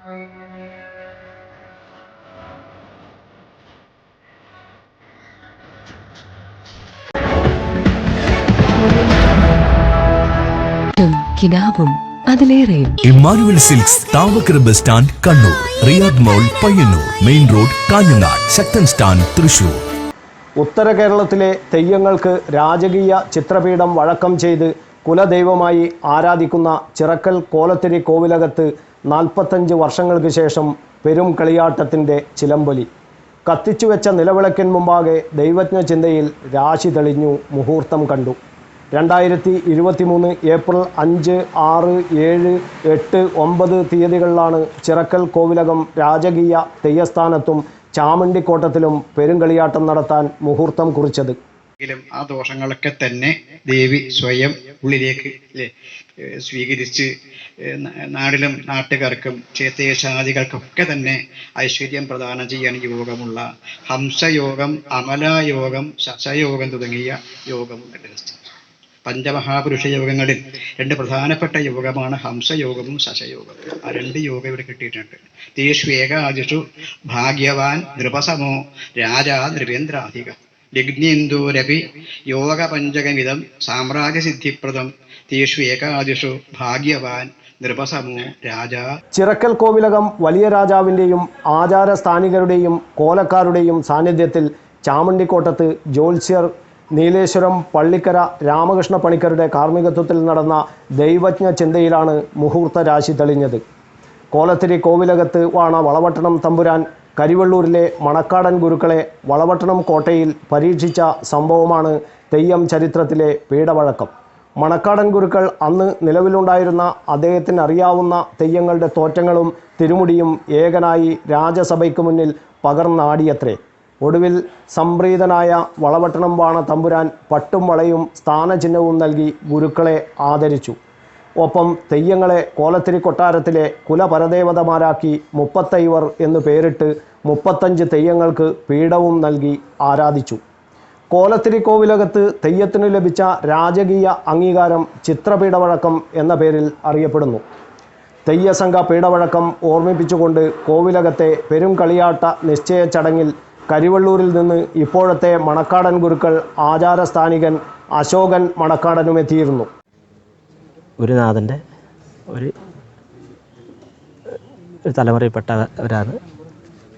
കിനാവും അതിലേറെ Emmanuel silks Thavakkara bus stand Kannur. Riyadh mall Payyanur. Main road Kanhangad. Sakthan stand Thrissur. ഉത്തര കേരളത്തിലെ തെയ്യങ്ങൾക്ക് രാജകീയ ചിത്രപീഠം വഴക്കം ചെയ്ത് കുലദൈവമായി ആരാധിക്കുന്ന ചിറക്കൽ കോലത്തിരി കോവിലകത്ത് നാൽപ്പത്തഞ്ച് വർഷങ്ങൾക്ക് ശേഷം പെരും കളിയാട്ടത്തിന്റെ ചിലമ്പൊലി. കത്തിച്ചുവെച്ച നിലവിളക്കിന് മുമ്പാകെ ദൈവജ്ഞ ചിന്തയിൽ രാശി തെളിഞ്ഞു മുഹൂർത്തം കണ്ടു. രണ്ടായിരത്തി ഇരുപത്തി മൂന്ന് ഏപ്രിൽ അഞ്ച് ആറ് ഏഴ് എട്ട് ഒമ്പത് തീയതികളിലാണ് ചിറക്കൽ കോവിലകം രാജകീയ തെയ്യസ്ഥാനത്തും ചാമണ്ടിക്കോട്ടത്തിലും പെരുങ്കളിയാട്ടം നടത്താൻ മുഹൂർത്തം കുറിച്ചത്. എങ്കിലും ആ ദോഷങ്ങളൊക്കെ തന്നെ ദേവി സ്വയം ഉള്ളിലേക്ക് സ്വീകരിച്ച് നാടിലും നാട്ടുകാർക്കും ക്ഷേത്രേശാദികൾക്കൊക്കെ തന്നെ ഐശ്വര്യം പ്രദാനം ചെയ്യാൻ യോഗമുള്ള ഹംസയോഗം അമലായോഗം ശശയോഗം തുടങ്ങിയ യോഗം പഞ്ചമഹാപുരുഷ യോഗങ്ങളിൽ രണ്ട് പ്രധാനപ്പെട്ട യോഗമാണ് ഹംസയോഗവും ശശയോഗവും. ആ രണ്ട് യോഗം ഇവിടെ കിട്ടിയിട്ടുണ്ട്. തേഷ്വേകാദിഷു ഭാഗ്യവാൻ നൃപസമോ രാജാ നൃപേന്ദ്രാധിക. ലഗ്നേന്ദൂരപി യോഗപഞ്ചകമിതം സാമ്രാജ്യസിദ്ധിപ്രദം തേഷു ഏകാദിഷു ഭാഗ്യവാൻ നൃപസമോ രാജ. ചിറക്കൽ കോവിലകം വലിയ രാജാവിന്റെയും ആചാരസ്ഥാനികരുടെയും കോലക്കാരുടെയും സാന്നിധ്യത്തിൽ ചാമണ്ടിക്കോട്ടത്ത് ജ്യോത്സ്യർ നീലേശ്വരം പള്ളിക്കര രാമകൃഷ്ണ പണിക്കരുടെ കാർമ്മികത്വത്തിൽ നടന്ന ദൈവജ്ഞ ചിന്തയിലാണ് മുഹൂർത്ത രാശി തെളിഞ്ഞത്. കോലത്തിരി കോവിലകത്ത് വാണ വളവട്ടണം തമ്പുരാൻ കരിവള്ളൂരിലെ മണക്കാടൻ ഗുരുക്കളെ വളവട്ടണം കോട്ടയിൽ പരീക്ഷിച്ച സംഭവമാണ് തെയ്യം ചരിത്രത്തിലെ പീഡവഴക്കം മണക്കാടൻ ഗുരുക്കൾ അന്ന് നിലവിലുണ്ടായിരുന്ന അദ്ദേഹത്തിന് അറിയാവുന്ന തെയ്യങ്ങളുടെ തോറ്റങ്ങളും തിരുമുടിയും ഏകനായി രാജസഭയ്ക്ക് മുന്നിൽ പകർന്നാടിയത്രേ. ഒടുവിൽ സംപ്രീതനായ വളവട്ടണം വാണ തമ്പുരാൻ പട്ടും വളയും സ്ഥാനചിഹ്നവും നൽകി ഗുരുക്കളെ ആദരിച്ചു. ഒപ്പം തെയ്യങ്ങളെ കോലത്തിരി കൊട്ടാരത്തിലെ കുലപരദേവതമാരാക്കി മുപ്പത്തൈവർ എന്നു പേരിട്ട് മുപ്പത്തഞ്ച് തെയ്യങ്ങൾക്ക് പീഠവും നൽകി ആരാധിച്ചു. കോലത്തിരി കോവിലകത്ത് തെയ്യത്തിനു ലഭിച്ച രാജകീയ അംഗീകാരം ചിത്രപീഠവഴക്കം എന്ന പേരിൽ അറിയപ്പെടുന്നു. തെയ്യസംഘ പീഠവഴക്കം ഓർമ്മിപ്പിച്ചുകൊണ്ട് കോവിലകത്തെ പെരും കളിയാട്ട നിശ്ചയ ചടങ്ങിൽ കരിവള്ളൂരിൽ നിന്ന് ഇപ്പോഴത്തെ മണക്കാടൻ ഗുരുക്കൾ ആചാരസ്ഥാനികൻ അശോകൻ മണക്കാടനും എത്തിയിരുന്നു ഒരു നാഥന്റെ ഒരു ഒരു തലമുറയിൽപ്പെട്ടവരാണ്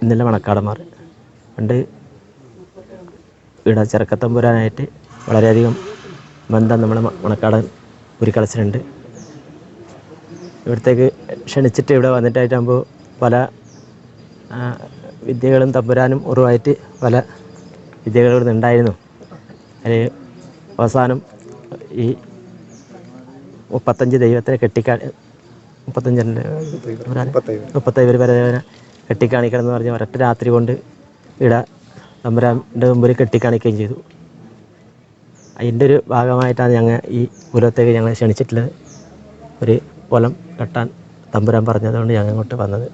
ഇന്നലെ മണക്കാടന്മാർ. പണ്ട് ഇവിടെ ചെറുക്കത്തമ്പുരാനായിട്ട് വളരെയധികം ബന്ധം നമ്മുടെ മണക്കാടൻ ഉരുക്കളച്ചിട്ടുണ്ട് ഇവിടത്തേക്ക് ക്ഷണിച്ചിട്ട് ഇവിടെ വന്നിട്ടായിട്ടാകുമ്പോൾ പല വിദ്യകളും തമ്പുരാനും ഉറവായിട്ട് പല വിദ്യകളും ഉണ്ടായിരുന്നു. അതിൽ അവസാനം ഈ മുപ്പത്തഞ്ച് ദൈവത്തിനെ കെട്ടിക്കാ മുപ്പത്തഞ്ചിന്റെ മുപ്പത്തൈവർ പരദേവനെ കെട്ടിക്കാണിക്കണം എന്ന് പറഞ്ഞ് ഒരൊറ്റ രാത്രി കൊണ്ട് ഇട തമ്പുരാന്റെ മുമ്പിൽ കെട്ടിക്കാണിക്കുകയും ചെയ്തു. അതിന്റെ ഒരു ഭാഗമായിട്ടാണ് ഞങ്ങൾ ഈ കുലത്തേക്ക് ഞങ്ങളെ ക്ഷണിച്ചിട്ടുള്ളത്. ഒരു പൊലം കെട്ടാൻ തമ്പുരാൻ പറഞ്ഞതുകൊണ്ട് ഞങ്ങൾ ഇങ്ങോട്ട് വന്നത്.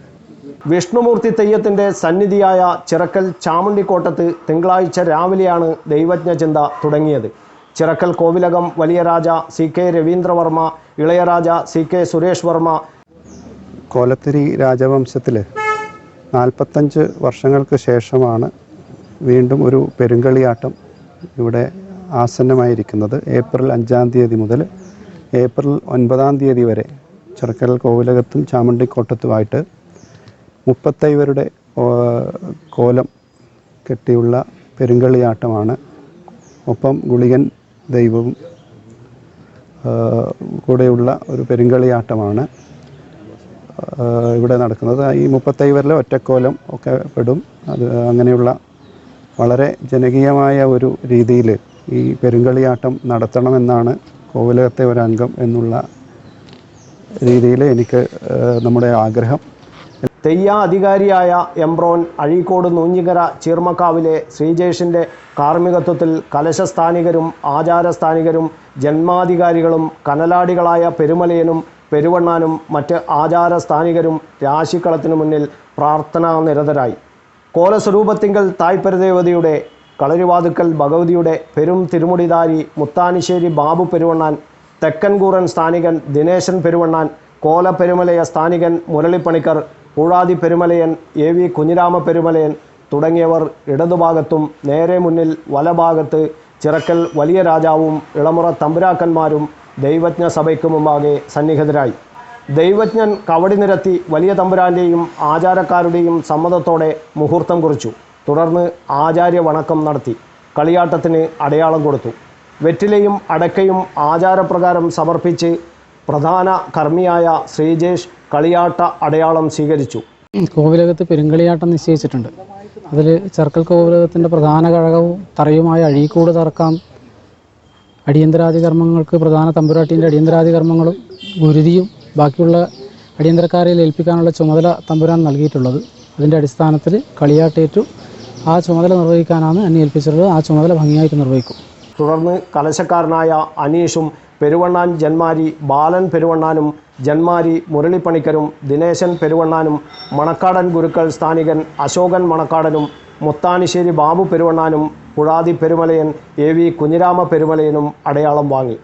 വിഷ്ണുമൂർത്തി തെയ്യത്തിന്റെ സന്നിധിയായ ചിറക്കൽ ചാമുണ്ടിക്കോട്ടത്ത് തിങ്കളാഴ്ച രാവിലെയാണ് ദൈവജ്ഞ ചിന്ത തുടങ്ങിയത്. ചിറക്കൽ കോവിലകം വലിയ രാജ സി കെ രവീന്ദ്രവർമ്മ ഇളയരാജ സി കെ സുരേഷ് വർമ്മ. കോലത്തിരി രാജവംശത്തിൽ നാൽപ്പത്തഞ്ച് വർഷങ്ങൾക്ക് ശേഷമാണ് വീണ്ടും ഒരു പെരുങ്കളിയാട്ടം ഇവിടെ ആസന്നമായിരിക്കുന്നത്. ഏപ്രിൽ അഞ്ചാം തീയതി മുതൽ ഏപ്രിൽ ഒൻപതാം തീയതി വരെ ചെറുക്കൽ കോവിലകത്തും ചാമുണ്ടിക്കോട്ടത്തുമായിട്ട് മുപ്പത്തൈവരുടെ കോലം കെട്ടിയുള്ള പെരുങ്കളിയാട്ടമാണ്. ഒപ്പം ഗുളികൻ ദൈവവും കൂടെയുള്ള ഒരു പെരുങ്കളിയാട്ടമാണ് ഇവിടെ നടക്കുന്നത്. ഈ മുപ്പത്തൈവരിലെ ഒറ്റക്കോലം ഒക്കെ പെടും. അത് അങ്ങനെയുള്ള വളരെ ജനകീയമായ ഒരു രീതിയിൽ ഈ പെരുങ്കളിയാട്ടം നടത്തണമെന്നാണ് കോവിലകത്തെ ഒരംഗം എന്നുള്ള രീതിയിൽ എനിക്ക് നമ്മുടെ ആഗ്രഹം. തെയ്യ അധികാരിയായ എംബ്രോൻ അഴീക്കോട് നൂഞ്ഞിക്കര ചീർമക്കാവിലെ ശ്രീജേഷിന്റെ കാർമ്മികത്വത്തിൽ കലശസ്ഥാനികരും ആചാരസ്ഥാനികരും ജന്മാധികാരികളും കനലാടികളായ പെരുമലയനും പെരുവണ്ണാനും മറ്റ് ആചാരസ്ഥാനികരും രാശിക്കളത്തിനു മുന്നിൽ പ്രാർത്ഥനാ നിരതരായി. കോലസ്വരൂപത്തിങ്കൽ തായ്പരദേവതയുടെ കളരിവാതുക്കൽ ഭഗവതിയുടെ പെരും തിരുമുടിധാരി മുത്താനിശ്ശേരി ബാബു പെരുവണ്ണാൻ തെക്കൻകൂറൻ സ്ഥാനികൻ ദിനേശൻ പെരുവണ്ണാൻ കോലപ്പെരുമലയ സ്ഥാനികൻ മുരളിപ്പണിക്കർ പൂഴാതി പെരുമലയൻ എ വി കുഞ്ഞിരാമ പെരുമലയൻ തുടങ്ങിയവർ ഇടതുഭാഗത്തും നേരെ മുന്നിൽ വലഭാഗത്ത് ചിറക്കൽ വലിയ രാജാവും ഇളമുറ തമ്പുരാക്കന്മാരും ദൈവജ്ഞ സഭയ്ക്ക് മുമ്പാകെ സന്നിഹിതരായി. ദൈവജ്ഞൻ കവടി നിരത്തി വലിയ തമ്പുരാന്റെയും ആചാരക്കാരുടെയും സമ്മതത്തോടെ മുഹൂർത്തം കുറിച്ചു. തുടർന്ന് ആചാര്യ വണക്കം നടത്തി. കളിയാട്ടത്തിന് അടയാളം കൊടുത്തു. വെറ്റിലയും അടക്കയും ആചാരപ്രകാരം സമർപ്പിച്ച് പ്രധാന കർമ്മിയായ ശ്രീജേഷ് കളിയാട്ട അടയാളം സ്വീകരിച്ചു. കോവിലകത്ത് പെരുങ്കളിയാട്ടം നിശ്ചയിച്ചിട്ടുണ്ട്. അതിൽ ചെർക്കൽ കോവിലകത്തിന്റെ പ്രധാന ഘടകവും തറയുമായ അഴീക്കൂട് തറക്കാം അടിയന്തരാദി കർമ്മങ്ങൾക്ക് പ്രധാന തമ്പുരാട്ടീന്റെ അടിയന്തരാദി കർമ്മങ്ങളും ഗുരുതിയും ബാക്കിയുള്ള അടിയന്തരക്കാരെ ഏൽപ്പിക്കാനുള്ള ചുമതല തമ്പുരാൻ നൽകിയിട്ടുള്ളത്. അതിന്റെ അടിസ്ഥാനത്തിൽ കളിയാട്ടേറ്റു ആ ചുമതല നിർവഹിക്കാനാണ് എന്നെ ഏൽപ്പിച്ചിട്ടുള്ളത്. ആ ചുമതല ഭംഗിയായിട്ട് നിർവഹിക്കും. തുടർന്ന് കലശക്കാരനായ അനീഷും പെരുവണ്ണാൻ ജന്മാരി ബാലൻ പെരുവണ്ണാനും ജന്മാരി മുരളിപ്പണിക്കരും ദിനേശൻ പെരുവണ്ണാനും മണക്കാടൻ ഗുരുക്കൾ സ്ഥാനികൻ അശോകൻ മണക്കാടനും മുത്താനിശ്ശേരി ബാബു പെരുവണ്ണാനും പുഴാതി പെരുമലയൻ എ വി കുഞ്ഞിരാമ പെരുമലയനും അടയാളം വാങ്ങി.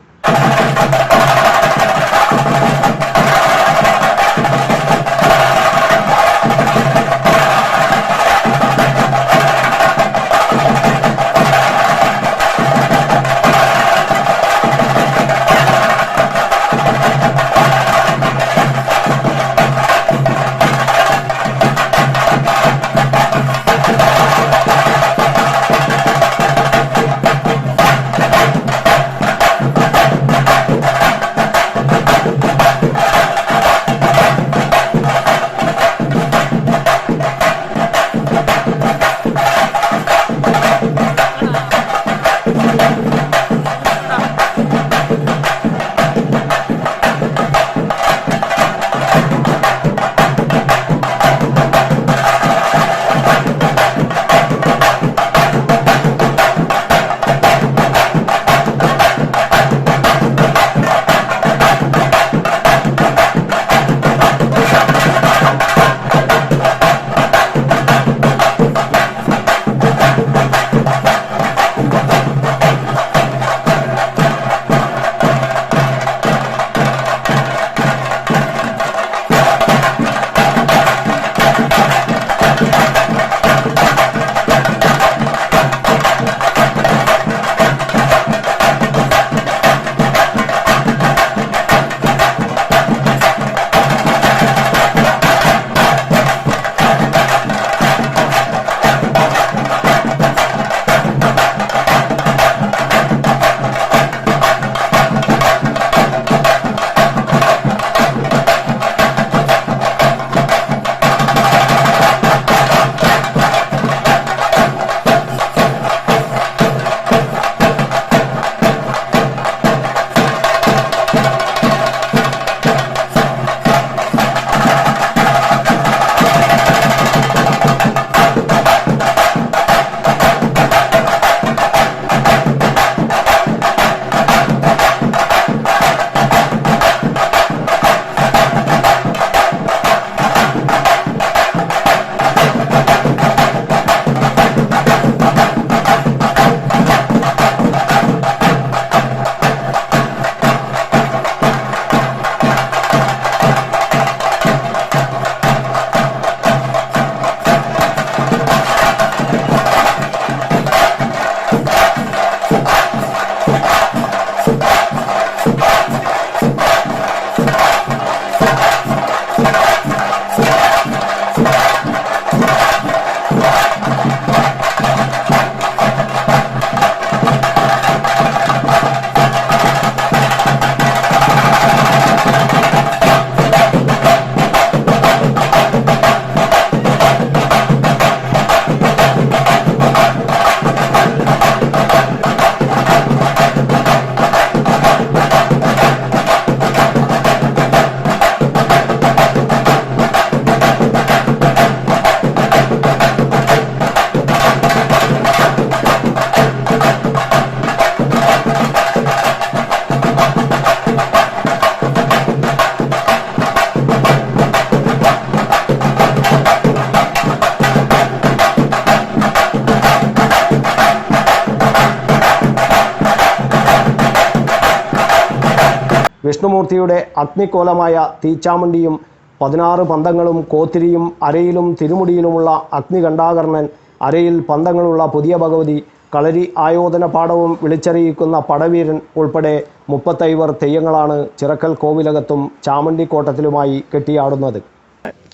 വിഷ്ണുമൂർത്തിയുടെ അഗ്നിക്കോലമായ തീച്ചാമുണ്ടിയും പതിനാറ് പന്തങ്ങളും കോത്തിരിയും അരയിലും തിരുമുടിയിലുമുള്ള അഗ്നികണ്ഠാകർണൻ അരയിൽ പന്തങ്ങളുള്ള പുതിയ ഭഗവതി കളരി ആയോധന പാഠവും വിളിച്ചറിയിക്കുന്ന പടവീരൻ ഉൾപ്പെടെ മുപ്പത്തൈവർ തെയ്യങ്ങളാണ് ചിറക്കൽ കോവിലകത്തും ചാമുണ്ടിക്കോട്ടത്തിലുമായി കെട്ടിയാടുന്നത്.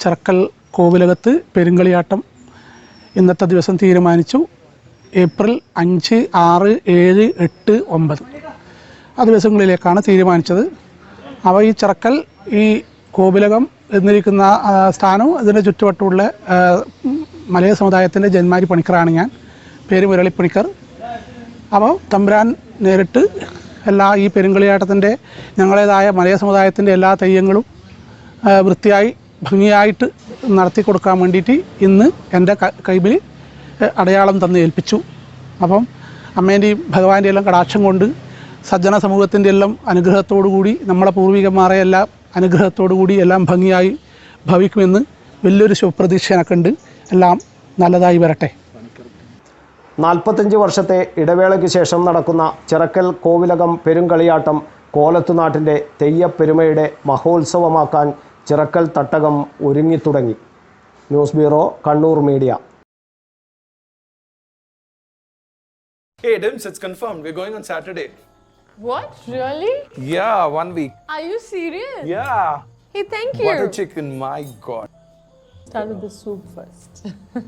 ചിറക്കൽ കോവിലകത്ത് പെരുങ്കളിയാട്ടം ഇന്നത്തെ ദിവസം തീരുമാനിച്ചു. ഏപ്രിൽ അഞ്ച് ആറ് ഏഴ് എട്ട് ഒമ്പത്. ആ ദിവസങ്ങളിലേക്കാണ് തീരുമാനിച്ചത്. അവ ഈ ചിറക്കൽ ഈ കോവിലകം എന്നിരിക്കുന്ന സ്ഥാനവും അതിന്റെ ചുറ്റുവട്ടമുള്ള മലയ സമുദായത്തിന്റെ ജന്മാരി പണിക്കറാണ് ഞാൻ. പേര് മുരളിപ്പണിക്കർ അപ്പോൾ തമ്പുരാൻ നേരിട്ട് എല്ലാ ഈ പെരുങ്കളിയാട്ടത്തിന്റെ ഞങ്ങളേതായ മലയ സമുദായത്തിന്റെ എല്ലാ തെയ്യങ്ങളും വൃത്തിയായി ഭംഗിയായിട്ട് നടത്തി കൊടുക്കാൻ വേണ്ടിയിട്ട് ഇന്ന് എന്റെ കൈബിൽ അടയാളം തന്ന് ഏൽപ്പിച്ചു. അപ്പം അമ്മേന്റെയും ഭഗവാന്റെയും എല്ലാം കടാക്ഷം കൊണ്ട് സജ്ജന സമൂഹത്തിന്റെ എല്ലാം അനുഗ്രഹത്തോടു കൂടി നമ്മളെ പൂർവികന്മാരെ എല്ലാം അനുഗ്രഹത്തോടു കൂടി എല്ലാം ഭംഗിയായി ഭവിക്കുമെന്ന് വലിയൊരു ശുഭപ്രതീക്ഷ എനക്കുണ്ട് എല്ലാം നല്ലതായി വരട്ടെ നാൽപ്പത്തഞ്ച് വർഷത്തെ ഇടവേളയ്ക്ക് ശേഷം നടക്കുന്ന ചിറക്കൽ കോവിലകം പെരുങ്കളിയാട്ടം കോലത്തുനാട്ടിന്റെ തെയ്യപ്പെരുമയുടെ മഹോത്സവമാക്കാൻ ചിറക്കൽ തട്ടകം ഒരുങ്ങിത്തുടങ്ങി news bureau Kannur media Hey, Dims, it's confirmed. We're going on Saturday. What? Really? Yeah, one week. Are you serious? Yeah. Hey, thank you. Butter chicken, my god. Start with the soup first.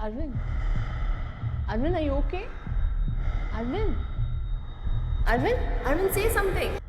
Arvind. Arvind, are you okay? Arvind. Arvind? Arvind, say something.